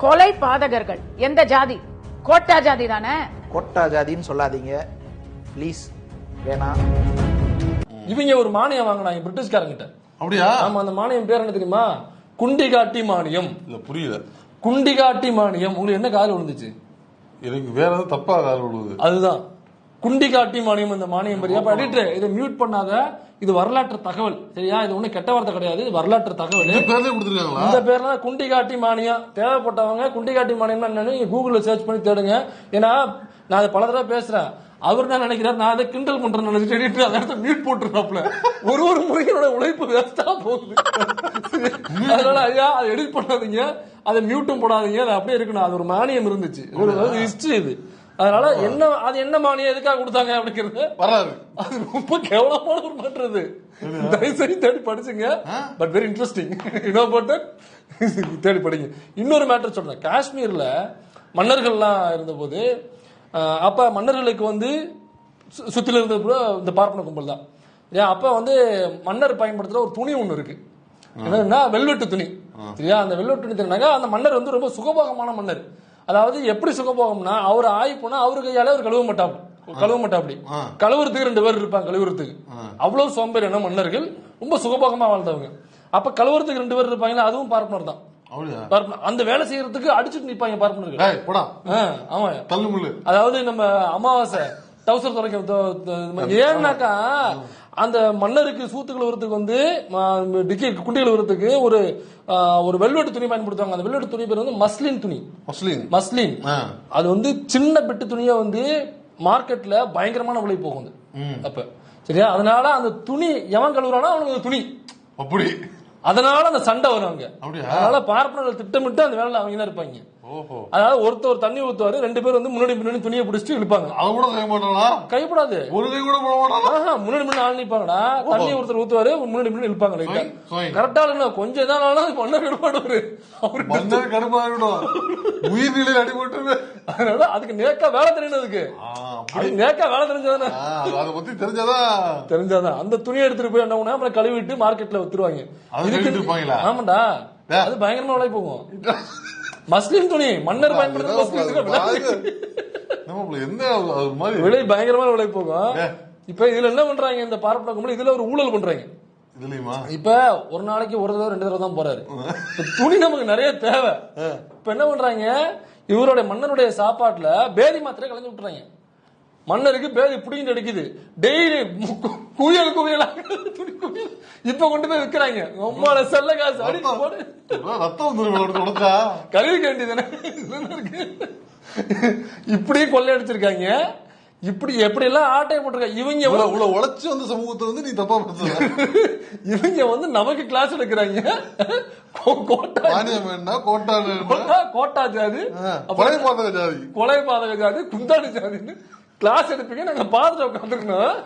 கொலை பாதகர்கள். எந்த ஜாதி? கோட்டா ஜாதி தானே? கொட்டா ஜாதின்னு சொல்லாதீங்க. ப்ளீஸ் வேணாம் இவங்க ஒரு மானியம் வாங்கினாங்க பிரிட்டிஷ்காரங்கிட்ட. அப்படியா? ஆமா அந்த மானியம் பேர் என்ன தெரியுமா? குண்டிகாட்டி மானியம். இல்ல புரியல. குண்டிகாட்டி மானியம். உங்களுக்கு என்ன காதல் விழுந்துச்சு? எனக்கு வேற ஏதாவது தப்பா கால் விடுவது அதுதான். குண்டிகாட்டி மானியம் இந்த மானியம் பெரிய அப்ப எடிட்டர் இதை மியூட் பண்ணாத. இது வரலாற்று தகவல் சரியா? இது ஒண்ணு கெட்ட வார்த்தை கிடையாது. இது வரலாற்று தகவல். இந்த பேர்ல குண்டிகாட்டி மானியம். தேவைப்பட்டவங்க குண்டிகாட்டி மானியம் என்னன்னு கூகுள்ல சர்ச் பண்ணி தேடுங்க. ஏன்னா நான் அதை பல தடவை பேசுறேன். அவர் என்ன நினைக்கிறார்? நான் அதை கிண்டல் பண்றேன்னு நினைச்சிட்டு editor அந்த இடத்த மியூட் போட்டுருக்காப்ல ஒரு ஒரு முறையோட உழைப்பு வேஸ்டா போகுது. அதனால ஐயா அதை எடிட் பண்ணாதீங்க. அதை மியூட்டும் போடாதீங்க. அது அப்படியே இருக்கணும். அது ஒரு மானியம் இருந்துச்சு. ஒரு ஹிஸ்டரி இது. அதனால என்ன அது என்ன மானியம் எதுக்காக கொடுத்தாங்க அப்படிங்கிறது வராது அது ரொம்ப கேவலமான ஒரு மாற்றது தயவு செய்து தேடி படிச்சுங்க. But very interesting you know about தேடி படிங்க. இன்னொரு மேட்டர் சொல்றேன். காஷ்மீர்ல மன்னர்கள்லாம் இருந்தபோது அப்ப மன்னர்களுக்கு வந்து சுத்தில இருந்தது கூட இந்த பார்ப்பன கும்பல் தான். ஏன் அப்ப வந்து மன்னர் பயன்படுத்துற ஒரு துணி ஒண்ணு இருக்கு. என்னன்னா வெல்வெட்டு துணி. சரியா? அந்த வெல்வெட்டு துணி தெரினாங்க அந்த மன்னர் வந்து ரொம்ப சுகபோகமான மன்னர். அதாவது எப்படி சுகபோகம்னா அவர் ஆய் போனா அவரு கையால அவர் கழுவ மாட்டாப்டி கழுவ மாட்டாப்டி கழுவுறதுக்கு ரெண்டு பேர் இருப்பாங்க கழுவுறதுக்கு. அவ்வளவு சோம்பேறியான மன்னர்கள்? ரொம்ப சுகபோகமா வாழ்ந்தவங்க. அப்ப கழுவுறதுக்கு ரெண்டு பேர் இருப்பாங்களா அதுவும் பார்ப்பனர் தான். அந்த வேலை செய்யறதுக்கு அடிச்சுட்டு நிப்பாங்க பார்ப்பனர்கள். ஆமா. அதாவது நம்ம அமாவாசை டவுசர் துறைக்க ஏன்னாக்கா அந்த மன்னருக்கு சூத்து கழுவுறதுக்கு வந்து டிக்கி குண்டி கழுவுறதுக்கு ஒரு ஒரு வெல்வெட்டு துணி பயன்படுத்துவாங்க. அந்த வெல்வெட்டு துணி பேர் வந்து மஸ்லின் துணி. மஸ்லின். ஆ. அது வந்து சின்ன பிட்டு துணியா வந்து மார்க்கெட்ல பயங்கரமான விலை போகுது அப்ப சரியா? அதனால அந்த துணி எவன் கழுவுறானோ அவனுக்கு துணி. அப்படி. அதனால அந்த சண்டை வரும் அங்க? அதனால பார்ப்பனர்கள் திட்டமிட்டு அந்த வேலையில அவங்க தான் இருப்பாங்க. அதாவது ஒருத்தர் தண்ணி ஊத்துவாரு ரெண்டு பேர் வந்து முன்னாடி முன்னாடி துணியை பிடிச்சிட்டு இழுப்பாங்க. அது கூட செய்ய மாட்டானா கைப்படாது. ஒரு கை கூட போட மாட்டானா ஆஹா, முன்னாடி முன்னாடி ஆள் நிப்பாங்கடா. தண்ணி ஒருத்தர் ஊத்துவாரு முன்னாடி முன்னாடி இழுப்பாங்க லைட்டா. கரெக்டா இருக்கணும் கொஞ்சம் தான் ஆனாலும் மன்னர் விடுபாடுவாரு அவரு மன்னர் கடுப்பாகிடும் உயிர் நிலையில் அடிபட்டு அதனால அதுக்கு நேக்கா வேலை தெரியணும் அதுக்கு அது நேக்கா வேலை தெரிஞ்சதானே. அதை பத்தி தெரிஞ்சாதான். தெரிஞ்சாதான். அந்த துணியை எடுத்துட்டு போய் என்ன பண்ணா அப்புறம் கழுவிட்டு மார்க்கெட்ல வித்துருவாங்க? ஆமாண்டா. அது பயங்கரமா விலை போகும். மஸ்லிம் துணி மன்னர் விலை- நம்ம என்ன அது மாதிரி? விலை பயங்கரமான விலை போகும். இப்ப இதுல என்ன பண்றாங்க? இந்த பார்ப்பன இதுல ஒரு ஊழல் பண்றாங்க. இப்ப ஒரு நாளைக்கு ஒரு தடவை ரெண்டு தடவை தான் போறாரு. துணி நமக்கு நிறைய தேவை. இப்ப என்ன பண்றாங்க? இவருடைய மன்னருடைய சாப்பாட்டுல பேதி மாத்திரை கலந்து விட்டுறாங்க. மன்னருக்கு பேதி புடிங்கிட்டு அடிக்குது. டெய்லி குவியல் குவியலா துணி குவியல். இப்ப கொண்டு போய் விக்கிறாங்க. ரொம்ப செல்ல காசு. அடி போடு. ரத்தம் கழுவிக்க இருக்கு. இப்படி கொள்ளையடிச்சிருக்காங்க. இப்படி எப்படி எல்லாம் ஆட்டைய போட்டிருக்காங்க இவங்க இவ்வளவு உழைச்சு வந்த சமூகத்தை வந்து நீ தப்பா இவங்க வந்து நமக்கு கிளாஸ் எடுக்கிறாங்க. கோட்டா. கோட்டா ஜாதி கொலை பாத்தக ஜாதி. கொலை பாதக ஜாதி. குந்தாடி ஜாதின்னு கிளாஸ் எடுப்பீங்க நாங்க பாத்துட்டு உட்காந்துருக்கணும்